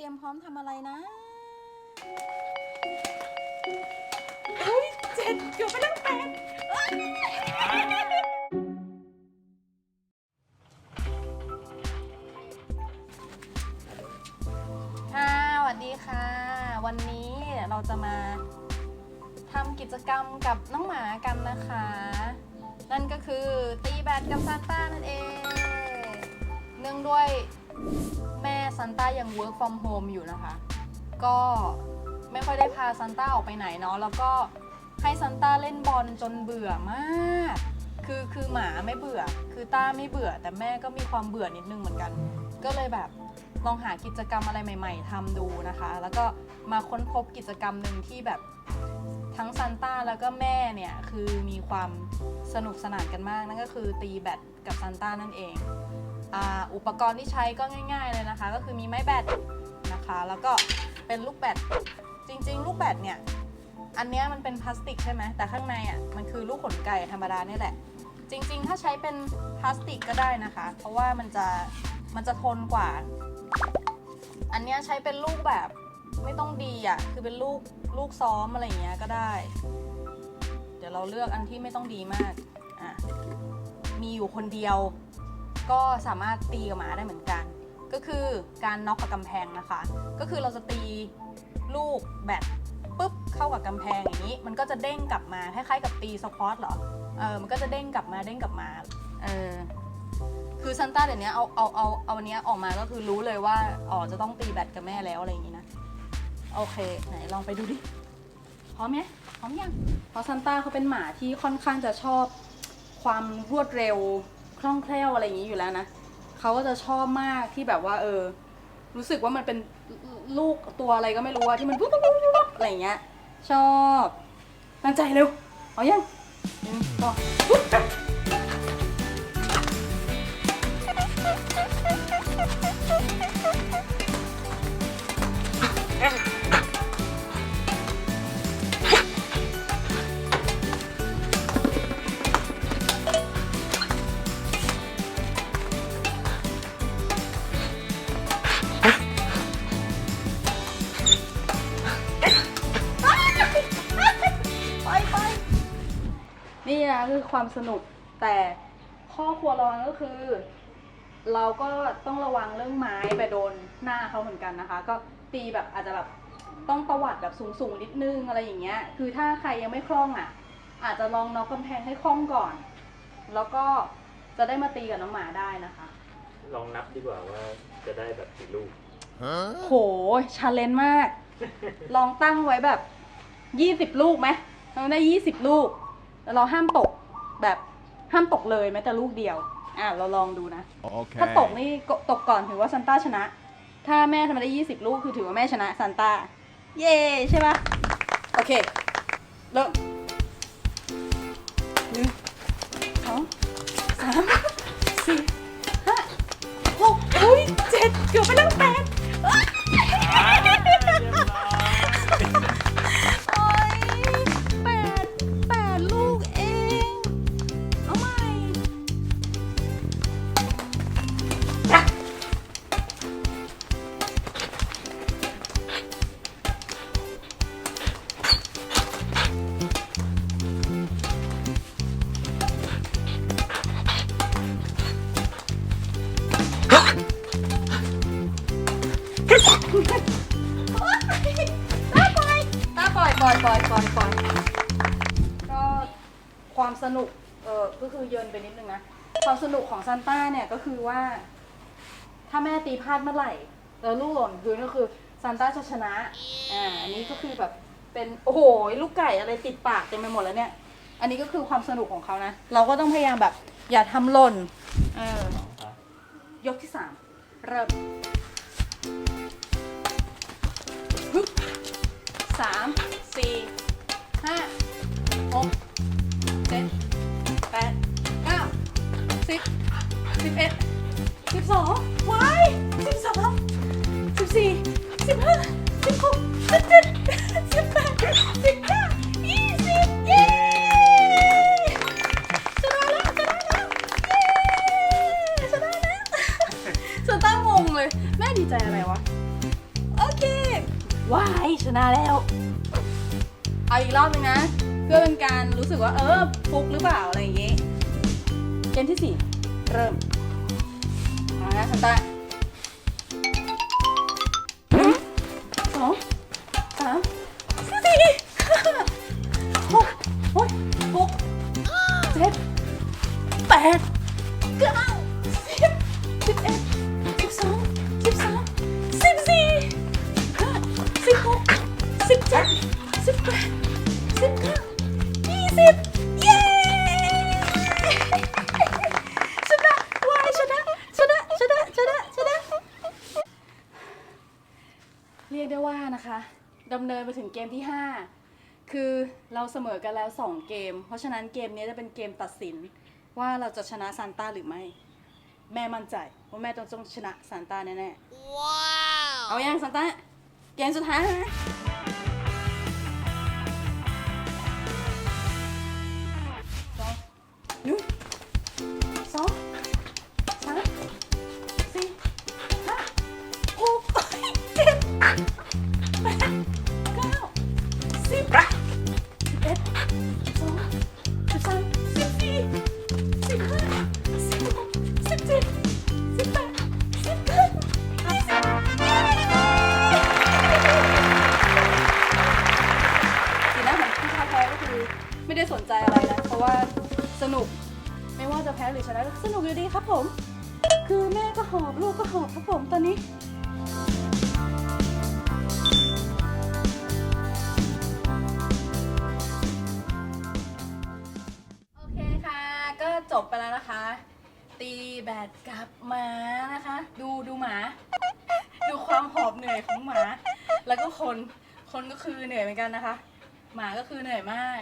เตรียมพร้อมทำอะไรนะเฮ้ยเจ็ดเกือบไปแล้วแปดค่ะสวัสดีค่ะ วันนี้เราจะมาทำกิจกรรมกับน้องหมากันนะคะ นั่นก็คือตีแบดกับซานต้านั่นเอง เนื่องด้วย ซานต้ายัง work from home อยู่นะคะ ก็ไม่ค่อยได้พาซานต้าออกไปไหนเนาะแล้วก็ให้ซานต้าเล่นบอลจนเบื่อมาก คือคือหมาไม่เบื่อ คือต้าไม่เบื่อ แต่แม่ก็มีความเบื่อนิดนึงเหมือนกัน ก็เลยแบบลองหากิจกรรมอะไรใหม่ ๆทำดูนะคะ แล้วก็มาค้นพบกิจกรรมหนึ่งที่แบบทั้งซันต้าแล้วก็แม่เนี่ยคือมีความสนุกสนานกันมากนั่นก็คือตีแบดกับซันต้านั่นเอง อาอุปกรณ์ที่ใช้ก็ง่าย ๆเลยนะคะ ก็คือมีไม้แบดนะคะ แล้วก็เป็นลูกแบดจริง ๆ ลูกแบดเนี่ยอันเนี้ยมันเป็นพลาสติกใช่ไหมแต่ข้างในอะมันคือลูกขนไก่ธรรมดาเนี่ยแหละ จริง ๆ ถ้าใช้เป็นพลาสติกก็ได้นะคะ เพราะว่ามันจะมันจะทนกว่า อันเนี้ยใช้เป็นลูกแบบไม่ต้องดีอะคือเป็นลูกลูกซ้อมอะไรอย่างเงี้ยก็ได้ เดี๋ยวเราเลือกอันที่ไม่ต้องดีมากอะมีอยู่คนเดียว ก็สามารถตีกับหมาได้เหมือนกัน ก็คือการน็อกกับกำแพงนะคะ ก็คือเราจะตีลูกแบตปุ๊บเข้ากับกำแพงอย่างนี้ มันก็จะเด้งกลับมาคล้ายๆกับตีสควอตเหรอเออมันก็จะเด้งกลับมาเด้งกลับมาเออคือซันต้าเดี๋ยวนี้เอาเอาเอาเอาอันเนี้ยออกมาก็คือรู้เลยว่าอ๋อจะต้องตีแบตกับแม่แล้วอะไรอย่างงี้นะโอเค ไหนลองไปดูดิพร้อมไหมพร้อมยังเพราะซันต้าเขาเป็นหมาที่ค่อนข้างจะชอบความรวดเร็ว คล่องแคล่วอะไรอย่างนี้อยู่แล้วนะเขาก็จะชอบมากที่แบบว่า เออ รู้สึกว่ามันเป็นลูกตัวอะไรก็ไม่รู้ว่าที่มันปุ๊บปุ๊บปุ๊บปุ๊บอะไรอย่างเงี้ย ชอบ ตั้งใจเร็ว เอายังหนึ่อ นี่นะคือความสนุกแต่ข้อควรระวังก็คือ เราก็ต้องระวังเรื่องไม้ไปโดนหน้าเขาเหมือนกันนะคะ ก็ตีแบบอาจจะแบบต้องตวัดแบบสูงๆนิดนึงอะไรอย่างเงี้ย คือถ้าใครยังไม่คล่องอะ อาจจะลองน็อกกำแพงให้คล่องก่อน แล้วก็จะได้มาตีกับน้องหมาได้นะคะ ลองนับดีกว่าว่าจะได้แบบกี่ลูก โหชาเลนจ์มาก ลองตั้งไว้แบบยี่สิบลูกไหมเราได้ยี่สิบลูก แล้วเราห้ามตกแบบห้ามตกเลยแม้แต่ลูกเดียว อะเราลองดูนะ Okay. ถ้าตกนี่ก็ตกก่อนถือว่าซันต้าชนะ ถ้าแม่ทำมาได้ยี่สิบลูกคือถือว่าแม่ชนะซันต้า เย่ใช่ปะโอเค เริ่ม อยปอยปอยปอยปล่อยก็ความสนุกเออก็คือเยินไปนิดนึงนะ ความสนุกของซันต้าเนี่ยก็คือว่า ถ้าแม่ตีพลาดเมื่อไหร่แล้วลูกหล่นพื้นก็คือซันต้าจะชนะ อ่า อันนี้ก็คือแบบเป็น โอ้โห ลูกไก่อะไรติดปากเต็มไปหมดแล้วเนี่ย อันนี้ก็คือความสนุกของเขานะ เราก็ต้องพยายามแบบ อย่าทำหล่น เออ ยกที่สาม เริ่มฮึบสาม สี่ห้าหกเจ็ดแปดเก้าสิบสิบเอ็ดสิบสองว้ายสิบสองสิบสี่สิบห้าสิบหกสิบเจ็ดสิบแปดสิบเก้ายี่สิบเย้ชนะแล้วชนะแล้วเย้ชนะแล้วสต้างงเลย แม่ดีใจอะไรวะเอว้ายชนะแล้ว เอาอีกรอบนึงนะ เพื่อเป็นการรู้สึกว่าเออฟุกหรือเปล่าอะไรอย่างงี้เกมที่สี่เริ่มเอาละสันตา รียกได้ว่านะคะดำเนินไปถึงเกมที่ 5 คือเราเสมอกันแล้ว 2 เกม เพราะฉะนั้นเกมนี้จะเป็นเกมตัดสินว่าเราจะชนะซานต้าหรือไม่ แม่มั่นใจว่าแม่ต้องต้องชนะซานต้าแน่ๆว้าวเอายังซานต้าเกมสุดท้ายแล้วนะ สนุกอยู่ดีครับผม คือแม่ก็หอบลูกก็หอบครับผมตอนนี้โอเคค่ะ ก็จบไปแล้วนะคะ ตีแบดกับหมานะคะ ดูดูหมา ดูความหอบเหนื่อยของหมา แล้วก็คนคนก็คือเหนื่อยเหมือนกันนะคะ หมาก็คือเหนื่อยมาก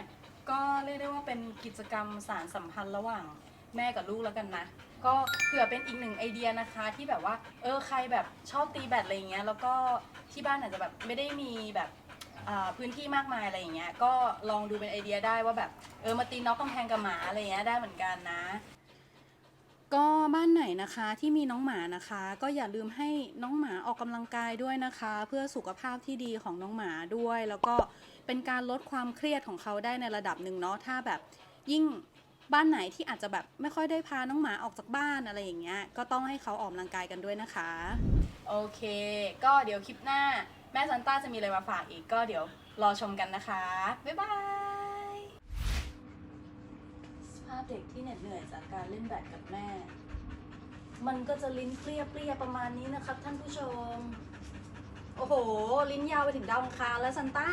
ก็เรียกได้ว่าเป็นกิจกรรมสารสัมพันธ์ระหว่าง แม่กับลูกแล้วกันนะ ก็เผื่อเป็นอีกหนึ่งไอเดียนะคะที่แบบว่า เออใครแบบชอบตีแบดอะไรอย่างเงี้ยแล้วก็ที่บ้านอาจจะแบบไม่ได้มีแบบอ่าพื้นที่มากมายอะไรอย่างเงี้ยก็ลองดูเป็นไอเดียได้ว่าแบบเออมาตีน็อกกำแพงกับหมาอะไรอย่างเงี้ยได้เหมือนกันนะ ก็บ้านไหนนะคะที่มีน้องหมานะคะ ก็อย่าลืมให้น้องหมาออกกำลังกายด้วยนะคะ เพื่อสุขภาพที่ดีของน้องหมาด้วย แล้วก็เป็นการลดความเครียดของเขาได้ในระดับหนึ่งเนาะถ้าแบบยิ่ง บ้านไหนที่อาจจะแบบไม่ค่อยได้พาน้องหมาออกจากบ้านอะไรอย่างเงี้ย ก็ต้องให้เขาออกกำลังกายกันด้วยนะคะ โอเค ก็เดี๋ยวคลิปหน้า แม่ซันต้าจะมีอะไรมาฝากอีกก็เดี๋ยวรอชมกันนะคะ บ๊ายบายสภาพเด็กที่เหน็ดเหนื่อยจากการเล่นแบดกับแม่ มันก็จะลิ้นเปรี้ยเปรี้ยๆประมาณนี้นะครับท่านผู้ชม โอ้โห ลิ้นยาวไปถึงดาวอังคารแล้วซันต้า